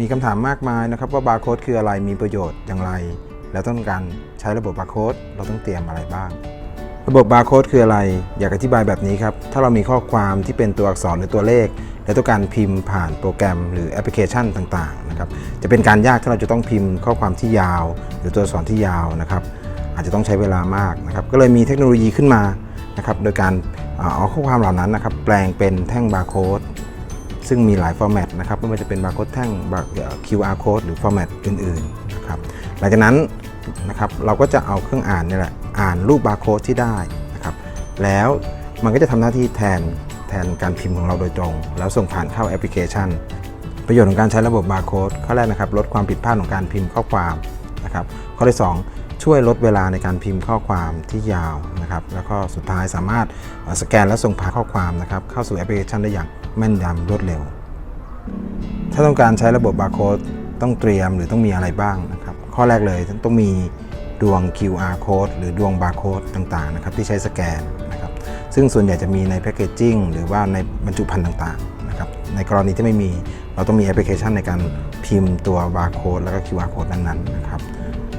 มีคำถามมากมายนะครับว่าบาร์โค้ดคืออะไร มีประโยชน์อย่างไร แล้วต้องการใช้ระบบบาร์โค้ดเราต้องเตรียมอะไรบ้าง ระบบบาร์โค้ดคืออะไร อยากอธิบายแบบนี้ครับ ถ้าเรามีข้อความที่เป็นตัวอักษรหรือตัวเลข และต้องการพิมพ์ผ่านโปรแกรมหรือแอปพลิเคชันต่างๆนะครับ จะเป็นการยากถ้าเราจะต้องพิมพ์ข้อความที่ยาว หรือตัวอักษรที่ยาวนะครับ อาจจะต้องใช้เวลามากนะครับ ก็เลยมีเทคโนโลยีขึ้นมานะครับ โดยการเอาข้อความเหล่านั้นนะครับ แปลงเป็นแท่งบาร์โค้ด ซึ่งมีหลายฟอร์แมตนะครับไม่ว่าจะเป็นบาร์โค้ดแท่งบาร์เอ่อ QR code หรือฟอร์แมตอื่นๆนะครับหลังจากนั้นนะครับเราก็จะเอาเครื่องอ่านนี่แหละอ่านรูปบาร์โค้ดที่ได้นะครับแล้วมันก็จะทำหน้าที่แทนแทนการพิมพ์ของเราโดยตรง แล้วส่งผ่านเข้าแอปพลิเคชัน ประโยชน์ของการใช้ระบบบาร์โค้ดข้อแรกนะครับลดความผิดพลาดของการพิมพ์ข้อความนะครับข้อที่ 2 ช่วยลดเวลาในการพิมพ์ข้อความที่ยาวนะครับแล้วก็สุดท้ายสามารถสแกนและส่งผ่านข้อความนะครับเข้าสู่แอปพลิเคชันได้อย่างแม่นยำรวดเร็ว ถ้าต้องการใช้ระบบบาร์โค้ดต้องเตรียมหรือต้องมีอะไรบ้างนะครับข้อแรกเลยต้องมีดวง QR code หรือดวงบาร์โค้ดต่างๆนะครับที่ใช้สแกนนะครับซึ่งส่วนใหญ่จะมีในแพคเกจจิ้งหรือว่าในบรรจุภัณฑ์ต่างๆนะครับในกรณีที่ไม่มีเราต้องมีแอปพลิเคชันในการพิมพ์ตัวบาร์โค้ดแล้วก็ QR code นั้นๆนะครับ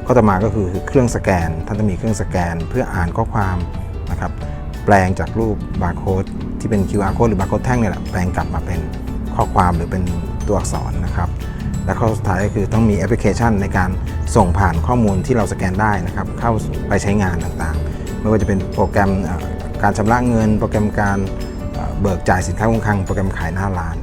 ข้อต่อมาก็คือเครื่องสแกน ท่านจะมีเครื่องสแกน เพื่ออ่านข้อความนะครับแปลงจากรูปบาร์โค้ดที่เป็น QR code หรือบาร์โค้ดแท่งเนี่ยแหละแปลงกลับมาเป็นข้อความหรือเป็นตัวอักษรนะครับ และข้อสุดท้ายก็คือต้องมีแอปพลิเคชันในการส่งผ่านข้อมูลที่เราสแกนได้นะครับ เข้าไปใช้งานต่างๆ ไม่ว่าจะเป็นโปรแกรมการชำระเงิน โปรแกรมการเอ่อเบิกจ่ายสินค้าคงคลังโปรแกรมขายหน้าร้าน